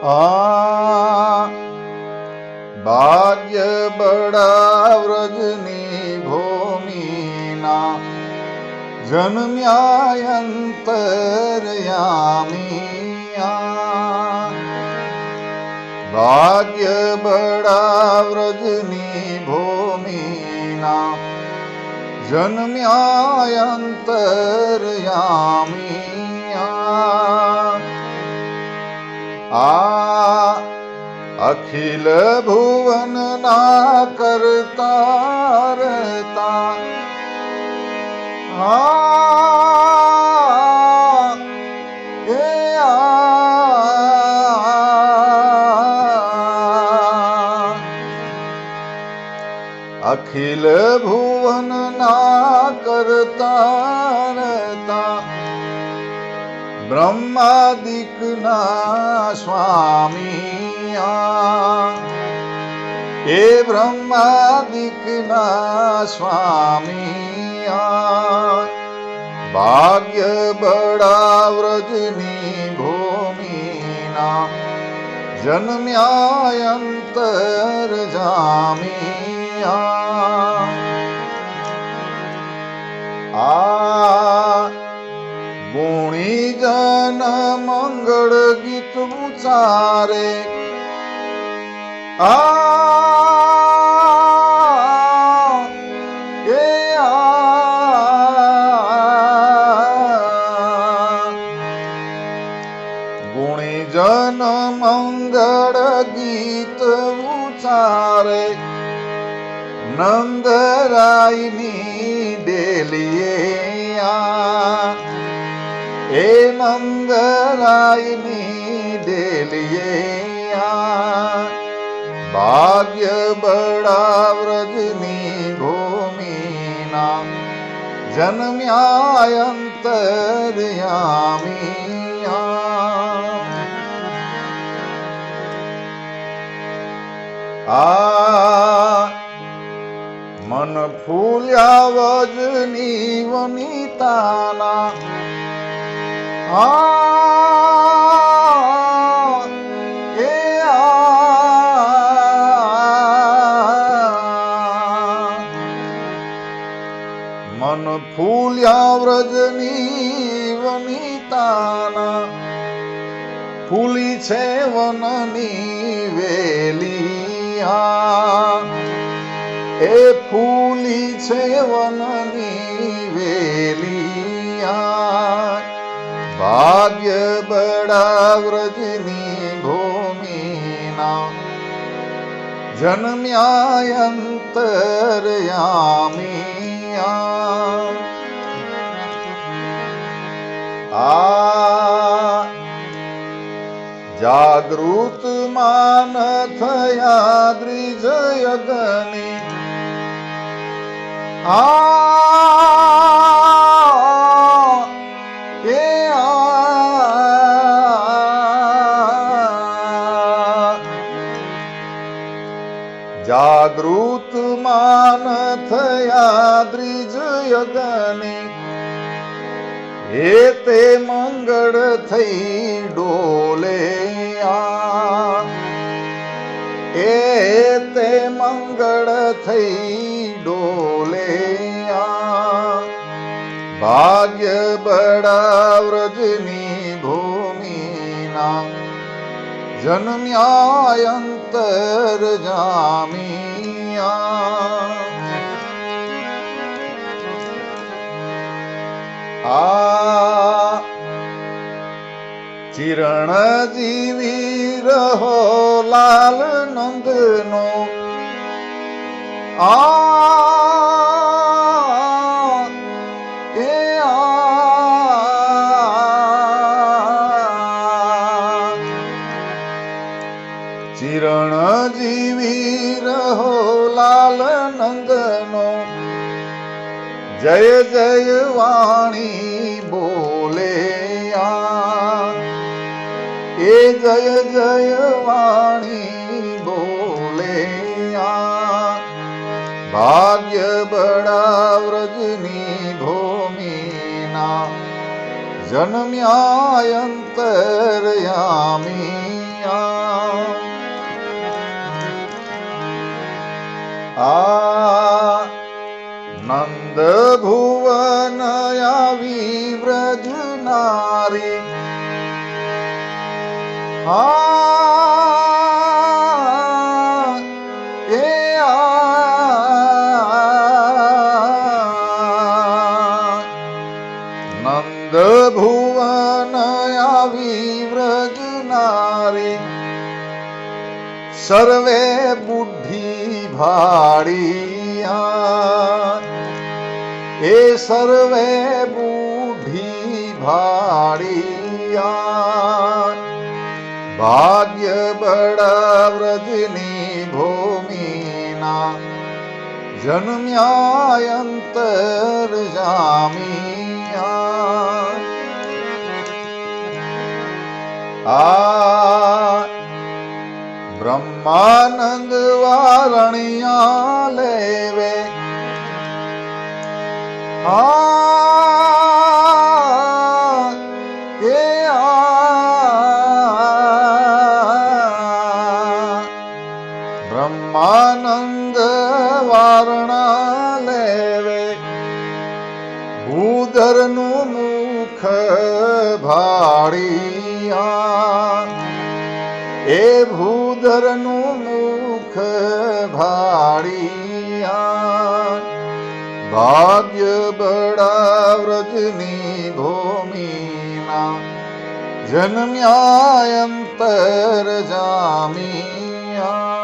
આ ભાગ્ય બડા વ્રજની ભૂમિના જન્મ્યાયંતરયામિયા ભાગ્ય બડા વ્રજની ભૂમિના જન્મ્યાયંતરયામી આ અખિલ ભુવન ના કરતા રહેતા. આ એ અખિલ ભુવન ના કરતા રહેતા. બ્રહ્માદિક ના સ્વામી. એ બ્રહ્માદિક ના સ્વામી. ભાગ્ય બડા વ્રજની ભૂમિના જન્મ્યાયંતર જામિયા આ ગુણી જન મંગળ ગીત ઉચારે. આ એ આ. ગુણી જન મંગળ ગીત ઉચારે. નંદરાયની ડેલીએ ડેલીએ આ ભાગ્ય બડા વ્રજની ભૂમિના જન્મ્યાયંતરયામી આ મન ફૂલ્યા વજની વનિતાના મન ફૂલ્યા વ્રજની વનિતાના ફૂલી છે વનની વેલિયા એ ફૂલી છે વનની વેલિયા ભાગ્ય બડા વ્રજની ભૂમિના જન્મ્યાયંતરયામિયા આ જાગૃત માન થયા દ્રિજયગની આ જાગૃત માન થયા દ્રિજ યગને એ તે મંગળ થઈ ડોલે એ તે મંગળ થઈ ડોલે ભાગ્ય બડા વ્રજની ભૂમિના જન્મ્યાયંતર જામિયા. આ ચિરણ જીવી રહો લાલ નંદનો આ ચિરણ જીવી રહો લાલ નંદનો. જય જય વાણી બોલે એ જય જય વાણી બોલે ભાગ્ય બડા વ્રજની ભૂમિના. જન્મ્યાયંતરયામી આ નંદ ભુવન આવી વ્રજ નારી આ એ આ નંદ ભુવન આવી વ્રજ નારી સર્વે ભાડિયા એ સર્વે બુઢી ભાડિયા ભાગ્ય બડા વ્રજની ભૂમિના જન્મ્યાયંતર જામિયા. આ બ્રહ્માનંદ વારણિયા લેવે. આ આ બ્રહ્માનંદ વારણા લેવે. ભૂધરનું મુખ ભાડિયા ભૂધરનું મુખ ભાળિયા ભાગ્ય બડા વ્રજની ભૂમિના જન્મ્યાયંતર જામિયા